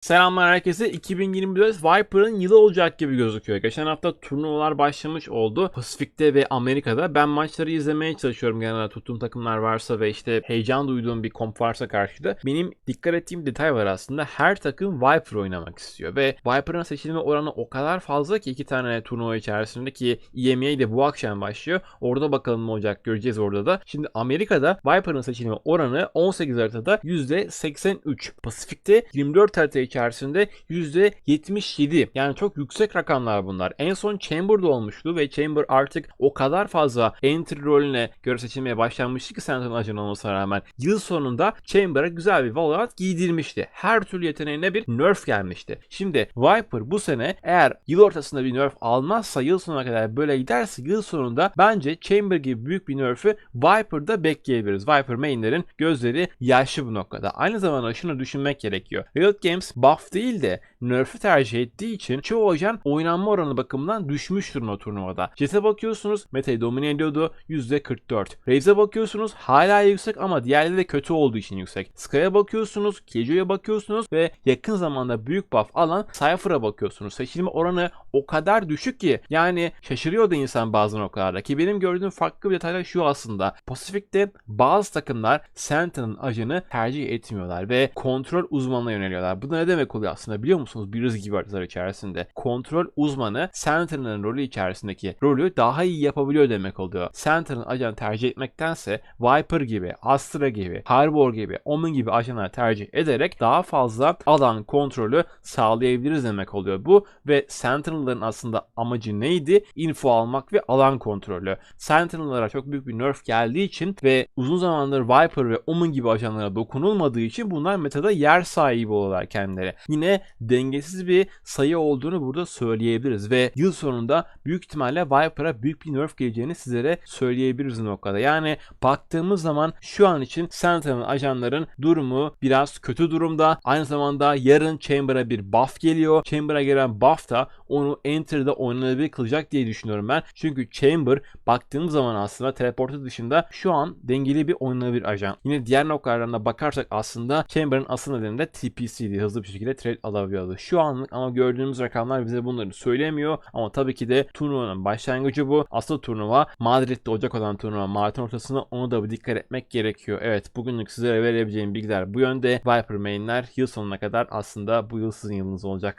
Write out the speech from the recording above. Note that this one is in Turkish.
Selamlar herkese. 2024 Viper'ın yılı olacak gibi gözüküyor. Geçen hafta turnuvalar başlamış oldu. Pasifik'te ve Amerika'da. Ben maçları izlemeye çalışıyorum genelde tuttuğum takımlar varsa ve işte heyecan duyduğum bir komp varsa karşıda. Benim dikkat ettiğim detay var aslında. Her takım Viper oynamak istiyor ve Viper'ın seçilme oranı o kadar fazla ki iki tane turnuva içerisinde ki EMEA de bu akşam başlıyor. Orada bakalım ne olacak göreceğiz orada da. Şimdi Amerika'da Viper'ın seçilme oranı 18 haritada %83. Pasifik'te 24 harita içerisinde %77. Yani çok yüksek rakamlar bunlar. En son Chamber'da olmuştu ve Chamber artık o kadar fazla entry rolüne göre seçilmeye başlanmıştı ki Sentinel ajan olmasına rağmen yıl sonunda Chamber'a güzel bir Valorant giydirmişti. Her türlü yeteneğine bir nerf gelmişti. Şimdi Viper bu sene eğer yıl ortasında bir nerf almazsa yıl sonuna kadar böyle giderse yıl sonunda bence Chamber gibi büyük bir nerf'ü Viper'da bekleyebiliriz. Viper mainlerin gözleri yaşlı bu noktada. Aynı zamanda şunu düşünmek gerekiyor. Riot Games buff değil de nerf'ü tercih ettiği için çoğu ajan oynanma oranı bakımından düşmüş durumda turnuvada. Jet'e bakıyorsunuz Meta'yı domine ediyordu %44. Raze'e bakıyorsunuz hala yüksek ama diğerleri de kötü olduğu için yüksek. Sky'a bakıyorsunuz, Killjoy'a bakıyorsunuz ve yakın zamanda büyük buff alan Cypher'a bakıyorsunuz. Seçilme oranı o kadar düşük ki yani şaşırıyor da insan bazı noktalarda ki benim gördüğüm farklı bir detaylar şu aslında. Pasifik'te bazı takımlar Sentinel'ın ajanı tercih etmiyorlar ve kontrol uzmanına yöneliyorlar. Bu da ne demek oluyor aslında biliyor musunuz? Bir gibi haritalar içerisinde. Kontrol uzmanı Sentinel'ın rolü içerisindeki rolü daha iyi yapabiliyor demek oluyor. Sentinel ajan tercih etmektense Viper gibi, Astra gibi, Harbor gibi, Omen gibi ajanlar tercih ederek daha fazla alan kontrolü sağlayabiliriz demek oluyor bu ve Sentinel'ların aslında amacı neydi? Info almak ve alan kontrolü. Sentinel'lara çok büyük bir nerf geldiği için ve uzun zamandır Viper ve Omen gibi ajanlara dokunulmadığı için bunlar metada yer sahibi oluyorlar kendileri. Yine dengesiz bir sayı olduğunu burada söyleyebiliriz ve yıl sonunda büyük ihtimalle Viper'a büyük bir nerf geleceğini sizlere söyleyebiliriz noktada. Yani baktığımız zaman şu an için Sentinel ajanların durumu biraz kötü durumda. Aynı zamanda yarın Chamber'a bir buff geliyor. Chamber'a gelen buff da onu Enter'da oynanabilir kılacak diye düşünüyorum ben. Çünkü Chamber baktığım zaman aslında teleportu dışında şu an dengeli bir oynanabilir ajan. Yine diğer noktalardan da bakarsak aslında Chamber'ın asıl nedeni de TPC'di. Hızlı bir şekilde trade alabiliyordu. Şu anlık ama gördüğümüz rakamlar bize bunları söylemiyor. Ama tabii ki de turnuvanın başlangıcı bu. Asıl turnuva Madrid'de olacak olan turnuva Mart'ın ortasında onu da bir dikkat etmek gerekiyor. Evet bugünlük sizlere verebileceğim bilgiler bu yönde. Viper mainler yıl sonuna kadar aslında bu yıl sizin yılınız olacak.